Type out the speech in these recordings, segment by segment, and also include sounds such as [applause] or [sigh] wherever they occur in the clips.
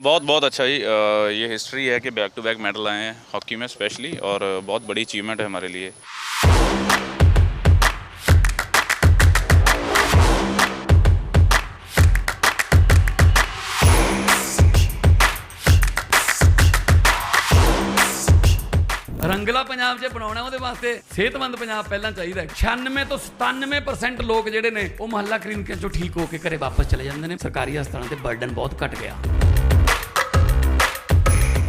बहुत बहुत अच्छा जी अ, ये हिस्ट्री है कि बैक टू बैक मेडल आए हैं हॉकी में स्पेशली और बहुत बड़ी अचीवमेंट है हमारे लिए ਰੰਗਲਾ ਪੰਜਾਬ ਜੇ ਬਣਾਉਣਾ ਉਹਦੇ ਵਾਸਤੇ ਸਿਹਤਮੰਦ ਪੰਜਾਬ ਪਹਿਲਾਂ ਚਾਹੀਦਾ ਹੈ 96 ਤੋਂ 97% ਲੋਕ ਜਿਹੜੇ ਨੇ ਉਹ ਮੁਹੱਲਾ ਕਲੀਨਿਕਾਂ ਚੋਂ ਠੀਕ ਹੋ ਕੇ ਘਰੇ ਵਾਪਸ ਚਲੇ ਜਾਂਦੇ ਨੇ ਸਰਕਾਰੀ ਹਸਪਤਾਲਾਂ ਤੇ ਬਰਡਨ ਬਹੁਤ ਘਟ ਗਿਆ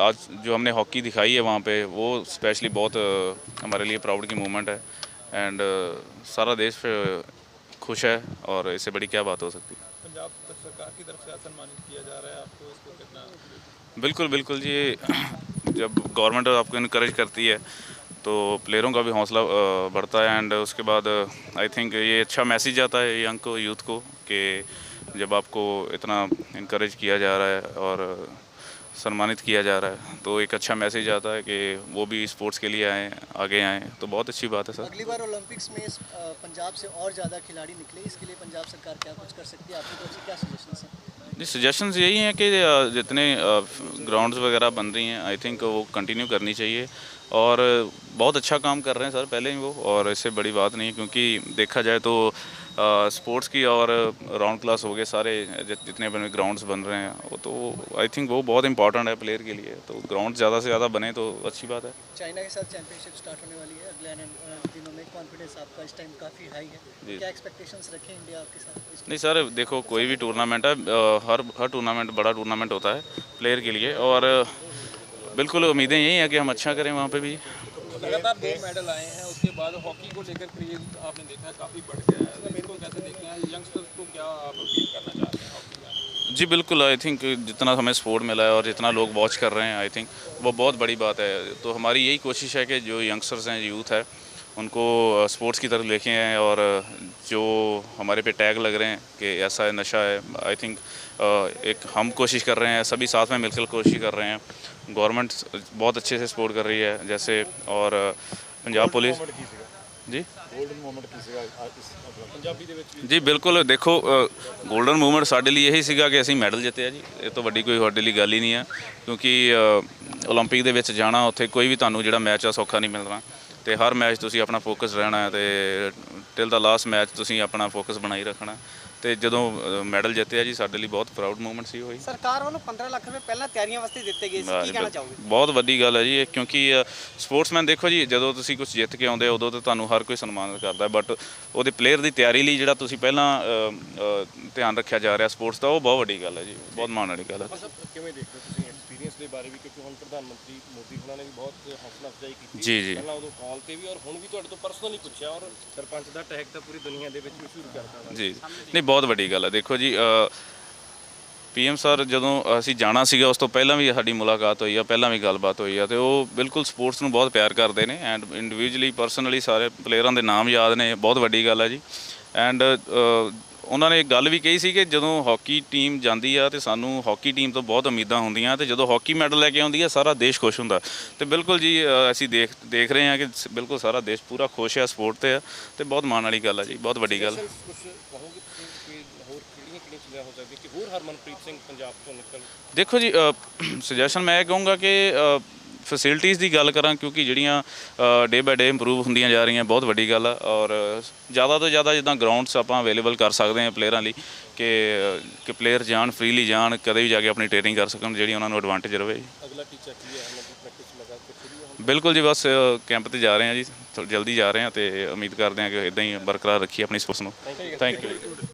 आज जो हमने हॉकी दिखाई है वहाँ पे वो स्पेशली बहुत हमारे लिए प्राउड की मूवमेंट है। एंड सारा देश खुश है और इससे बड़ी क्या बात हो सकती है? पंजाब सरकार की तरफ़ से सम्मानित किया जा रहा है आपको इसको कितना? बिल्कुल बिल्कुल जी। [clears throat] जब गवर्नमेंट आपको इनक्रेज करती है तो प्लेयरों का भी हौसला बढ़ता है। एंड उसके बाद आई थिंक ये अच्छा मैसेज जाता है यंग को यूथ को कि जब आपको इतना इनक्रेज किया जा रहा है और सम्मानित किया जा रहा है। तो एक अच्छा मैसेज आता है कि वो भी स्पोर्ट्स के लिए आए आगे आएँ। तो बहुत अच्छी बात है सर। अगली बार ओलंपिक्स में पंजाब से और ज़्यादा खिलाड़ी निकले इसके लिए पंजाब सरकार क्या कुछ कर सकती है? आपकी तरफ़ से क्या सजेशन है? जी सजेशंस यही हैं कि जितने ग्राउंड्स वगैरह बन रही हैं आई थिंक वो कंटिन्यू करनी चाहिए। और बहुत अच्छा काम कर रहे हैं सर पहले ही वो। और इससे बड़ी बात नहीं क्योंकि देखा जाए तो स्पोर्ट्स की और राउंड क्लास हो गए सारे जितने बने ग्राउंड्स बन रहे हैं वो तो आई थिंक वो बहुत इंपॉर्टेंट है प्लेयर के लिए। तो ग्राउंड ज़्यादा से ज़्यादा बने तो अच्छी बात है। चाइना के साथ चैंपियनशिप स्टार्ट होने वाली है अगले दिनों में कॉन्फिडेंस आपका इस टाइम काफ़ी हाई है। क्या एक्सपेक्टेशंस रखें इंडिया आपके साथ? नहीं सर देखो कोई भी टूर्नामेंट है हर हर टूर्नामेंट बड़ा टूर्नामेंट होता है प्लेयर के लिए। और बिल्कुल उम्मीदें यही हैं कि हम अच्छा करें वहाँ पे भी। लगातार दो मेडल आए हैं उसके बाद हॉकी को लेकर क्रेज आपने देखा है काफ़ी बढ़ गया है। इसको कैसे देखना है यंगस्टर्स को क्या आप अपील करना चाहते हैं जी बिल्कुल आई थिंक जितना हमें सपोर्ट मिला है और जितना लोग वॉच कर रहे हैं आई थिंक वो बहुत बड़ी बात है। तो हमारी यही कोशिश है कि जो यंगस्टर्स हैं यूथ है उनको स्पोर्ट्स की तरफ लेके हैं और जो हमारे पे टैग लग रहे हैं कि ऐसा है नशा है आई थिंक एक हम कोशिश कर रहे हैं सभी साथ में मिलकर कोशिश कर रहे हैं गवर्नमेंट बहुत अच्छे से सपोर्ट कर रही है जैसे और पंजाब पुलिस ਜੀ 골ਡਨ ਮੂਵਮੈਂਟ ਕੀ ਸੀਗਾ ਪੰਜਾਬੀ ਦੇ ਵਿੱਚ ਜੀ ਬਿਲਕੁਲ ਦੇਖੋ 골ਡਨ ਮੂਵਮੈਂਟ ਸਾਡੇ ਲਈ ਇਹੀ ਸੀਗਾ ਕਿ ਅਸੀਂ ਮੈਡਲ ਜਿੱਤੇ ਆ ਜੀ ਇਹ ਤੋਂ ਵੱਡੀ ਕੋਈ ਸਾਡੇ ਲਈ ਗੱਲ ਹੀ ਨਹੀਂ ਆ ਕਿਉਂਕਿ 올림픽 ਦੇ ਵਿੱਚ ਜਾਣਾ ਉੱਥੇ ਕੋਈ ਵੀ ਤੁਹਾਨੂੰ ਜਿਹੜਾ ਮੈਚ ਆ ਸੌਖਾ ਨਹੀਂ ਮਿਲਣਾ ਤੇ ਹਰ ਮੈਚ ਤੁਸੀਂ ਆਪਣਾ ਫੋਕਸ ਰਹਿਣਾ ਹੈ ਤੇ ਟਿਲ ਦਾ ਲਾਸਟ ਮੈਚ ਤੁਸੀਂ ਆਪਣਾ ਫੋਕਸ ਬਣਾਈ ਰੱਖਣਾ ਤੇ ਜਦੋਂ ਮੈਡਲ ਜਿੱਤਿਆ ਜੀ ਸਾਡੇ ਲਈ ਬਹੁਤ ਪ੍ਰਾਊਡ ਮੂਵਮੈਂਟ ਸੀ ਹੋਈ ਸਰਕਾਰ ਵੱਲੋਂ 15 ਲੱਖ ਰੁਪਏ ਪਹਿਲਾਂ ਤਿਆਰੀਆਂ ਵਾਸਤੇ ਦਿੱਤੇ ਗਏ ਸੀ ਕੀ ਕਹਿਣਾ ਚਾਹੋਗੇ? ਬਹੁਤ ਵੱਡੀ ਗੱਲ ਹੈ ਜੀ ਇਹ ਕਿਉਂਕਿ ਸਪੋਰਟਸਮੈਨ ਦੇਖੋ ਜੀ ਜਦੋਂ ਤੁਸੀਂ ਕੁਝ ਜਿੱਤ ਕੇ ਆਉਂਦੇ ਹੋ ਉਦੋਂ ਤਾਂ ਤੁਹਾਨੂੰ ਹਰ ਕੋਈ ਸਨਮਾਨਿਤ ਕਰਦਾ ਬਟ ਉਹਦੇ ਪਲੇਅਰ ਦੀ ਤਿਆਰੀ ਲਈ ਜਿਹੜਾ ਤੁਸੀਂ ਪਹਿਲਾਂ ਧਿਆਨ ਰੱਖਿਆ ਜਾ ਰਿਹਾ ਸਪੋਰਟਸ ਦਾ ਉਹ ਬਹੁਤ ਵੱਡੀ ਗੱਲ ਹੈ ਜੀ ਬਹੁਤ ਮਾਣ ਵਾਲੀ ਗੱਲ ਹੈ। ਕਿਵੇਂ ਦੇਖਦੇ ਤੁਸੀਂ ਦੇ ਬਾਰੇ ਵੀ ਕਿਉਂਕਿ ਹੁਣ ਪ੍ਰਧਾਨ ਮੰਤਰੀ ਮੋਦੀ ਹੋਣਾ ਨੇ ਵੀ ਬਹੁਤ ਹੌਸਲਾ ਅਫਜ਼ਾਈ ਕੀਤੀ। ਜੀ, ਜੀ। ਪਹਿਲਾਂ ਉਦੋਂ ਕਾਲ ਤੇ ਵੀ ਔਰ ਹੁਣ ਵੀ ਤੁਹਾਡੇ ਤੋਂ ਪਰਸਨਲੀ ਪੁੱਛਿਆ ਔਰ ਸਰਪੰਚ ਦਾ ਟੈਗ ਤਾਂ ਪੂਰੀ ਦੁਨੀਆ ਦੇ ਵਿੱਚ ਮਸ਼ਹੂਰ ਕਰਦਾ ਜੀ ਨਹੀਂ ਬਹੁਤ ਵੱਡੀ ਗੱਲ ਹੈ ਦੇਖੋ ਜੀ ਪੀਐਮ ਸਰ ਜਦੋਂ ਅਸੀਂ ਜਾਣਾ ਸੀਗਾ ਉਸ ਤੋਂ ਪਹਿਲਾਂ ਵੀ ਸਾਡੀ ਮੁਲਾਕਾਤ ਹੋਈ ਆ ਪਹਿਲਾਂ ਵੀ ਗੱਲਬਾਤ ਹੋਈ ਆ ਤੇ ਉਹ ਬਿਲਕੁਲ ਸਪੋਰਟਸ ਨੂੰ ਬਹੁਤ ਪਿਆਰ ਕਰਦੇ ਨੇ ਐਂਡ ਇੰਡੀਵਿਜੂਅਲੀ ਪਰਸਨਲੀ ਸਾਰੇ ਪਲੇਅਰਾਂ ਦੇ ਨਾਮ ਯਾਦ ਨੇ ਬਹੁਤ ਵੱਡੀ ਗੱਲ ਹੈ ਜੀ। ਐਂਡ ਉਹਨਾਂ ਨੇ ਗੱਲ ਵੀ ਕਹੀ ਸੀ ਕਿ ਜਦੋਂ ਹਾਕੀ ਟੀਮ ਜਾਂਦੀ ਆ ਤੇ ਸਾਨੂੰ ਹਾਕੀ ਟੀਮ ਤੋਂ ਬਹੁਤ ਉਮੀਦਾਂ ਹੁੰਦੀਆਂ ਤੇ ਜਦੋਂ ਹਾਕੀ ਮੈਡਲ ਲੈ ਕੇ ਆਉਂਦੀ ਆ ਸਾਰਾ ਦੇਸ਼ ਖੁਸ਼ ਹੁੰਦਾ। ਤੇ ਬਿਲਕੁਲ ਜੀ ਅ, ਅਸੀਂ ਦੇਖ ਦੇਖ ਰਹੇ ਹਾਂ ਕਿ ਸ- ਬਿਲਕੁਲ ਸਾਰਾ ਦੇਸ਼ ਪੂਰਾ ਖੁਸ਼ ਹੈ ਸਪੋਰਟ ਤੇ ਆ ਤੇ ਬਹੁਤ ਮਾਣ ਵਾਲੀ ਗੱਲ ਹੈ ਜੀ ਬਹੁਤ ਵੱਡੀ ਗੱਲ। ਕੁਝ ਕਹੋਗੇ ਤੁਸੀਂ ਕਿ ਹੋਰ ਕਿਹੜੀਆਂ ਕਿਹੜੀਆਂ ਚੀਜ਼ਾਂ ਹੋ ਸਕਦੀਆਂ ਕਿ ਹੋਰ ਹਰਮਨਪ੍ਰੀਤ ਸਿੰਘ ਪੰਜਾਬ ਤੋਂ ਨਿਕਲ? ਦੇਖੋ ਜੀ ਸੁਜੈਸ਼ਨ [clears throat] ਮੈਂ ਇਹ ਕਹੂੰਗਾ ਕਿ ਫੈਸਿਲਿਟੀਆਂ ਦੀ ਗੱਲ ਕਰਾਂ ਕਿਉਂਕਿ ਜਿਹੜੀਆਂ ਡੇ ਬਾਏ ਡੇ ਇੰਪਰੂਵ ਹੁੰਦੀਆਂ ਜਾ ਰਹੀਆਂ ਬਹੁਤ ਵੱਡੀ ਗੱਲ ਆ। ਔਰ ਜ਼ਿਆਦਾ ਤੋਂ ਜ਼ਿਆਦਾ ਜਿੱਦਾਂ ਗਰਾਊਂਡਸ ਆਪਾਂ ਅਵੇਲੇਬਲ ਕਰ ਸਕਦੇ ਹਾਂ ਪਲੇਅਰਾਂ ਲਈ ਕਿ ਕਿ ਪਲੇਅਰ ਜਾਣ ਫ੍ਰੀਲੀ ਜਾਣ ਕਦੇ ਵੀ ਜਾ ਕੇ ਆਪਣੀ ਟ੍ਰੇਨਿੰਗ ਕਰ ਸਕਣ ਜਿਹੜੀ ਉਹਨਾਂ ਨੂੰ ਐਡਵਾਂਟੇਜ ਰਵੇ। ਅਗਲਾ ਟੀਚਾ ਕੀ ਹੈ? ਹਮਨ ਦੀ ਪ੍ਰੈਕਟਿਸ ਲਗਾ ਕੇ ਸ਼ੁਰੂ ਬਿਲਕੁਲ ਜੀ ਬਸ ਕੈਂਪ ਤੇ ਜਾ ਰਹੇ ਹਾਂ ਜੀ ਜਲਦੀ ਜਾ ਰਹੇ ਹਾਂ ਤੇ ਉਮੀਦ ਕਰਦੇ ਹਾਂ ਕਿ ਇਦਾਂ ਹੀ ਬਰਕਰਾਰ ਰੱਖੀਏ ਆਪਣੀ ਸਪੋਰਟਸ ਨੂੰ। Thank you